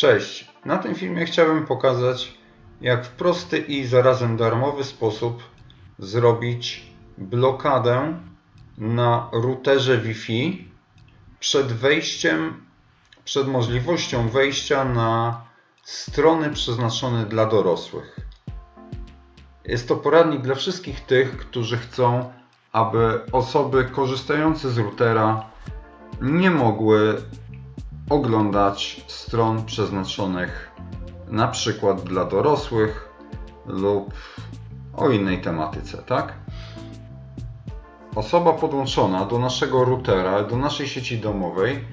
Cześć! Na tym filmie chciałbym pokazać, jak w prosty i zarazem darmowy sposób zrobić blokadę na routerze Wi-Fi przed wejściem, przed możliwością wejścia na strony przeznaczone dla dorosłych. Jest to poradnik dla wszystkich tych, którzy chcą, aby osoby korzystające z routera nie mogły oglądać stron przeznaczonych na przykład dla dorosłych lub o innej tematyce, tak? Osoba podłączona do naszego routera, do naszej sieci domowej,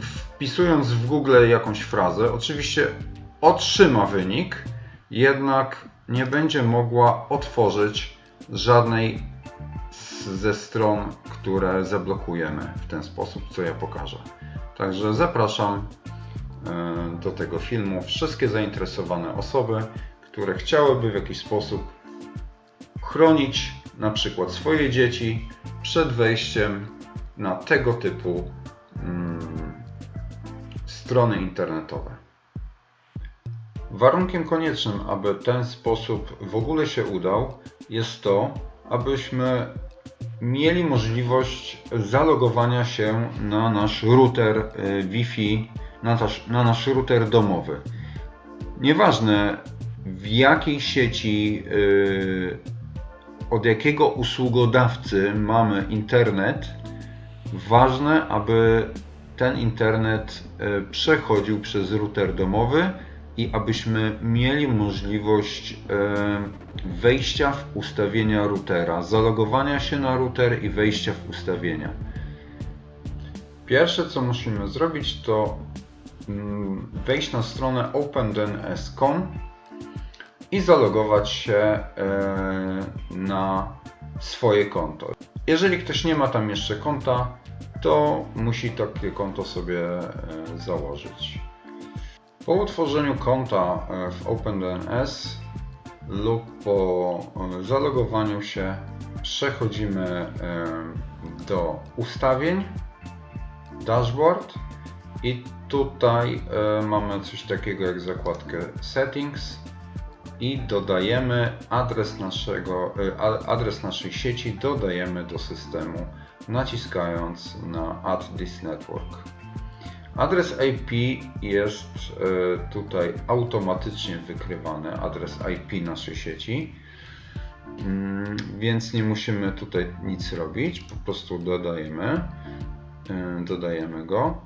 wpisując w Google jakąś frazę, oczywiście otrzyma wynik, jednak nie będzie mogła otworzyć żadnej ze stron, które zablokujemy w ten sposób, co ja pokażę. Także zapraszam e, do tego filmu wszystkie zainteresowane osoby, które chciałyby w jakiś sposób chronić na przykład swoje dzieci przed wejściem na tego typu mm, strony internetowe. Warunkiem koniecznym, aby ten sposób w ogóle się udał, jest to, abyśmy mieli możliwość zalogowania się na nasz router y, Wi-Fi, na nasz, na nasz router domowy. Nieważne w jakiej sieci, y, od jakiego usługodawcy mamy internet, ważne, aby ten internet y, przechodził przez router domowy i abyśmy mieli możliwość wejścia w ustawienia routera, zalogowania się na router i wejścia w ustawienia. Pierwsze co musimy zrobić to mm, wejść na stronę opendns.com i zalogować się na swoje konto. Jeżeli ktoś nie ma tam jeszcze konta, to musi takie konto sobie założyć. Po utworzeniu konta e, w OpenDNS lub po e, zalogowaniu się przechodzimy e, do ustawień, dashboard i tutaj mamy coś takiego jak zakładkę settings i dodajemy adres naszego adres naszej sieci dodajemy do systemu naciskając na add this network. Adres IP jest e, tutaj automatycznie wykrywany, adres IP naszej sieci, Mm, więc nie musimy tutaj nic robić, po prostu dodajemy, e, dodajemy go.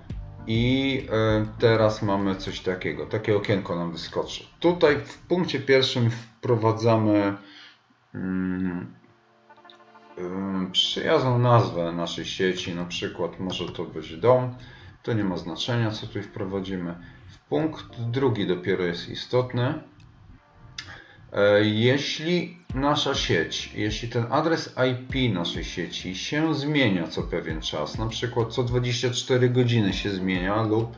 I e, teraz mamy coś takiego, takie okienko nam wyskoczy. Tutaj w punkcie pierwszym wprowadzamy mm, przyjazną nazwę naszej sieci, na przykład może to być dom, to nie ma znaczenia, co tutaj wprowadzimy. W punkt drugi dopiero jest istotny. E, Jeśli nasza sieć, jeśli ten adres IP naszej sieci się zmienia co pewien czas, na przykład co 24 godziny się zmienia lub,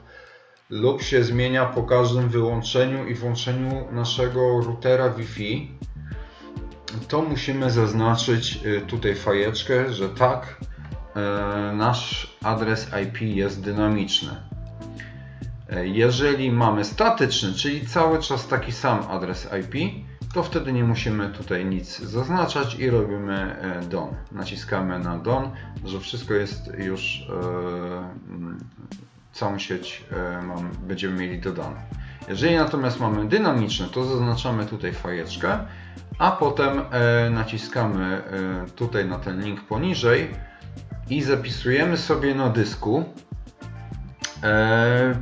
lub się zmienia po każdym wyłączeniu i włączeniu naszego routera Wi-Fi, to musimy zaznaczyć y, tutaj fajeczkę, że tak, nasz adres IP jest dynamiczny. E, Jeżeli mamy statyczny, czyli cały czas taki sam adres IP, to wtedy nie musimy tutaj nic zaznaczać i robimy e, DON. Naciskamy na DON, że wszystko jest już, e, całą sieć e, będziemy mieli dodane. Jeżeli natomiast mamy dynamiczny, to zaznaczamy tutaj fajeczkę, a potem e, naciskamy e, tutaj na ten link poniżej i zapisujemy sobie na dysku e,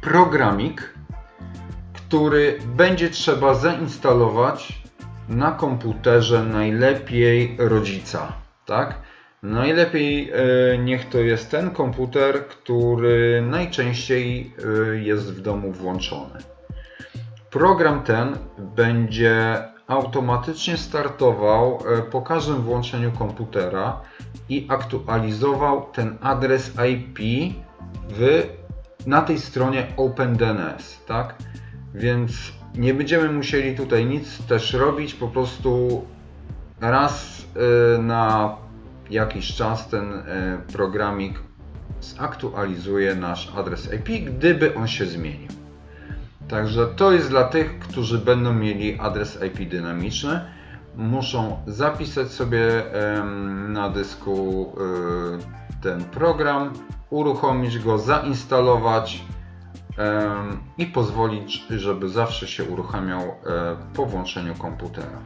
programik, który będzie trzeba zainstalować na komputerze najlepiej rodzica, tak? Najlepiej e, niech to jest ten komputer, który najczęściej e, jest w domu włączony. Program ten będzie automatycznie startował e, po każdym włączeniu komputera i aktualizował ten adres IP w, na tej stronie OpenDNS, tak? Więc nie będziemy musieli tutaj nic też robić, po prostu raz e, na jakiś czas ten e, programik zaktualizuje nasz adres IP, gdyby on się zmienił. Także to jest dla tych, którzy będą mieli adres IP dynamiczny. Muszą zapisać sobie na dysku y, ten program, uruchomić go, zainstalować i pozwolić, żeby zawsze się uruchamiał e, po włączeniu komputera.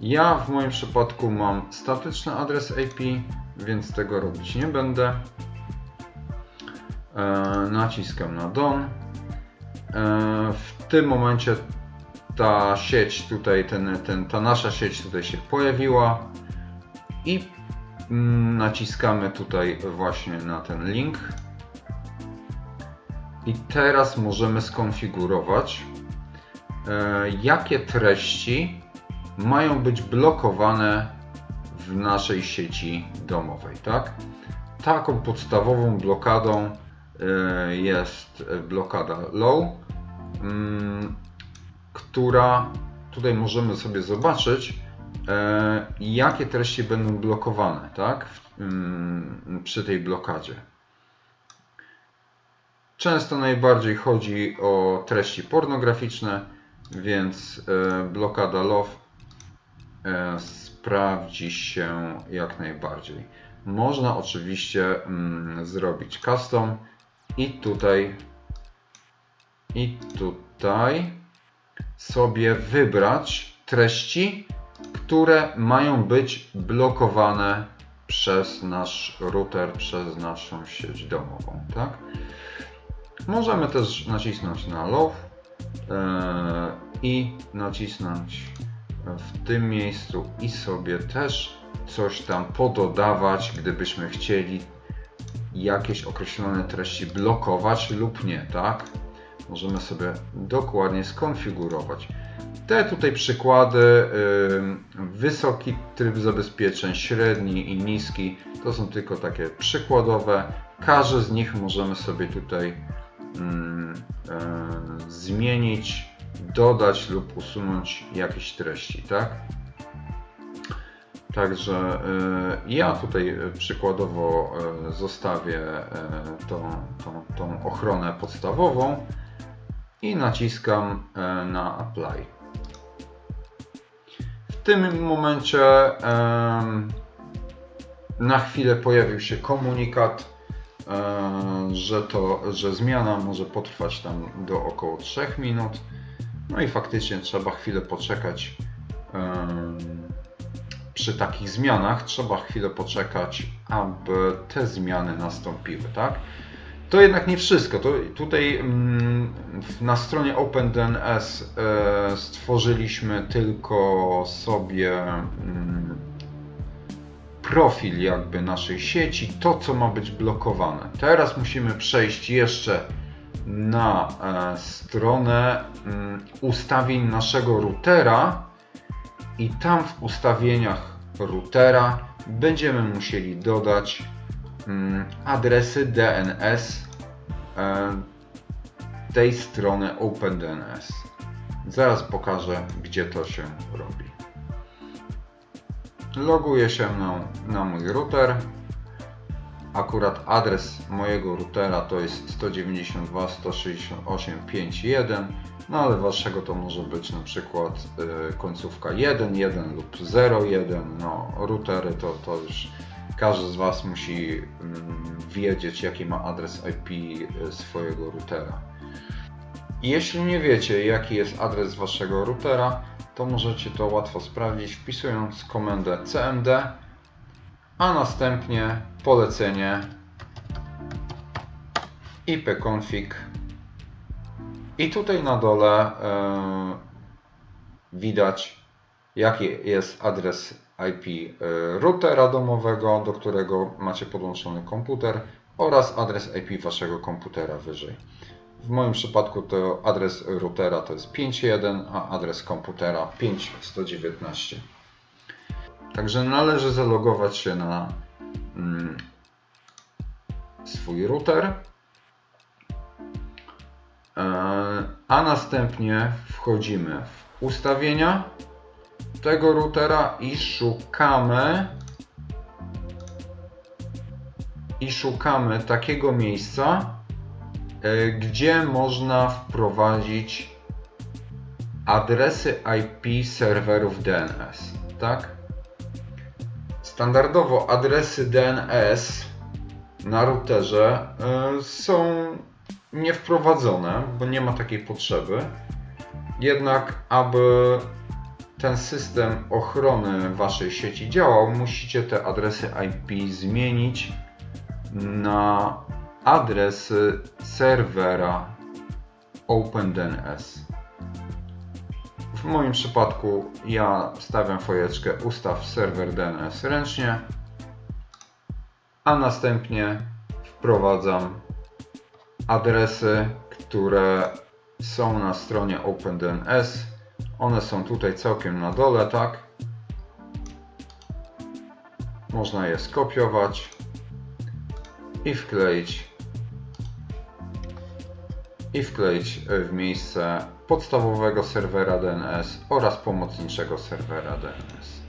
Ja w moim przypadku mam statyczny adres IP, więc tego robić nie będę. E, naciskam na Done. E, w tym momencie ta sieć tutaj, ten, ten, ta nasza sieć tutaj się pojawiła i mm, naciskamy tutaj właśnie na ten link. I teraz możemy skonfigurować, e, jakie treści mają być blokowane w naszej sieci domowej, tak? Taką podstawową blokadą jest blokada low, mm, która tutaj możemy sobie zobaczyć, e, jakie treści będą blokowane, tak? Mm, Przy tej blokadzie. Często najbardziej chodzi o treści pornograficzne, więc e, blokada e, sprawdzi się jak najbardziej. Można oczywiście mm, zrobić custom i tutaj i tutaj sobie wybrać treści, które mają być blokowane przez nasz router, przez naszą sieć domową, tak? Możemy też nacisnąć na love e, i nacisnąć w tym miejscu i sobie też coś tam pododawać, gdybyśmy chcieli jakieś określone treści blokować lub nie, tak? Możemy sobie dokładnie skonfigurować. Te tutaj przykłady, wysoki tryb zabezpieczeń, średni i niski, to są tylko takie przykładowe. Każdy z nich możemy sobie tutaj zmienić, dodać lub usunąć jakieś treści, tak? Także y, ja tutaj y, przykładowo y, zostawię tą, tą, tą ochronę podstawową i naciskam na Apply. W tym momencie na chwilę pojawił się komunikat, e, że, to, że zmiana może potrwać tam do około 3 minut. No i faktycznie trzeba chwilę poczekać. Przy takich zmianach trzeba chwilę poczekać, aby te zmiany nastąpiły, tak? To jednak nie wszystko. To tutaj mm, na stronie OpenDNS e, stworzyliśmy tylko sobie mm, profil jakby naszej sieci, to co ma być blokowane. Teraz musimy przejść jeszcze na e, stronę mm, ustawień naszego routera i tam w ustawieniach routera będziemy musieli dodać mm, adresy DNS e, tej strony OpenDNS. Zaraz pokażę, gdzie to się robi. Loguję się na, na mój router. Akurat adres mojego routera to jest 192.168.5.1 no ale waszego to może być na przykład y, końcówka 1, 1 lub 0, 1. No, routery to, to już każdy z Was musi mm, wiedzieć, jaki ma adres IP y, swojego routera. Jeśli nie wiecie, jaki jest adres Waszego routera, to możecie to łatwo sprawdzić wpisując komendę cmd, a następnie polecenie ipconfig i tutaj na dole e, widać jaki jest adres IP e, routera domowego, do którego macie podłączony komputer oraz adres IP waszego komputera wyżej. W moim przypadku to adres routera to jest 5.1, a adres komputera 5.119. Także należy zalogować się na mm, swój router. E, A następnie wchodzimy w ustawienia tego routera i szukamy i szukamy takiego miejsca, e, gdzie można wprowadzić adresy IP serwerów DNS, tak? Standardowo adresy DNS na routerze e, są niewprowadzone, bo nie ma takiej potrzeby. Jednak, aby ten system ochrony waszej sieci działał, musicie te adresy IP zmienić na adresy serwera OpenDNS. W moim przypadku ja stawiam fojeczkę ustaw serwer DNS ręcznie, a następnie wprowadzam adresy, które są na stronie OpenDNS. One są tutaj całkiem na dole, tak? Można je skopiować i wkleić i wkleić w miejsce podstawowego serwera DNS oraz pomocniczego serwera DNS.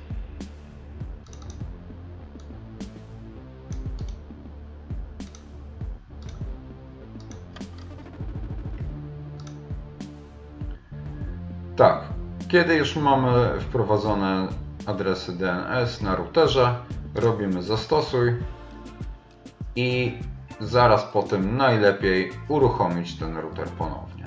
Tak, kiedy już mamy wprowadzone adresy DNS na routerze, robimy zastosuj i zaraz po tym najlepiej uruchomić ten router ponownie.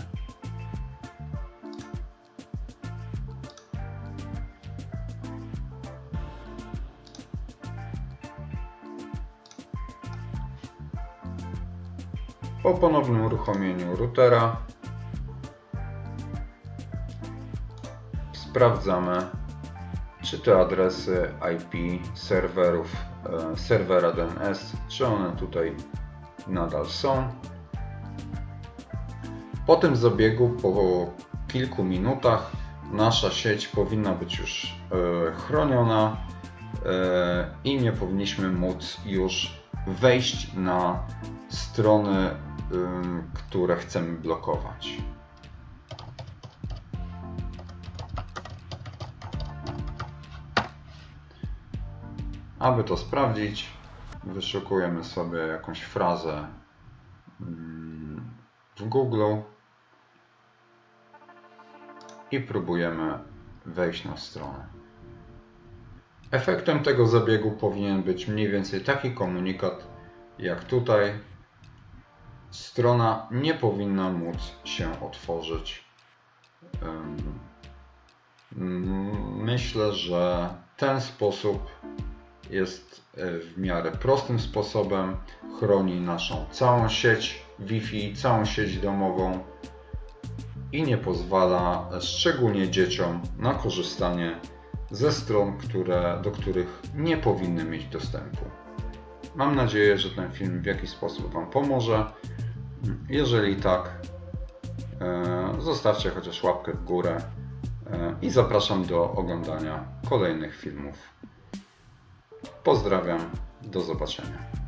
Po ponownym uruchomieniu routera sprawdzamy, czy te adresy IP serwerów e, serwera DNS, czy one tutaj nadal są. Po tym zabiegu, po kilku minutach, nasza sieć powinna być już e, chroniona e, i nie powinniśmy móc już wejść na strony, które chcemy blokować. Aby to sprawdzić, wyszukujemy sobie jakąś frazę w Google i próbujemy wejść na stronę. Efektem tego zabiegu powinien być mniej więcej taki komunikat jak tutaj. Strona nie powinna móc się otworzyć. Myślę, że ten sposób jest e, w miarę prostym sposobem, chroni naszą całą sieć Wi-Fi, całą sieć domową i nie pozwala szczególnie dzieciom na korzystanie ze stron, które, do których nie powinny mieć dostępu. Mam nadzieję, że ten film w jakiś sposób Wam pomoże. Jeżeli tak, e, zostawcie chociaż łapkę w górę e, i zapraszam do oglądania kolejnych filmów. Pozdrawiam, do zobaczenia.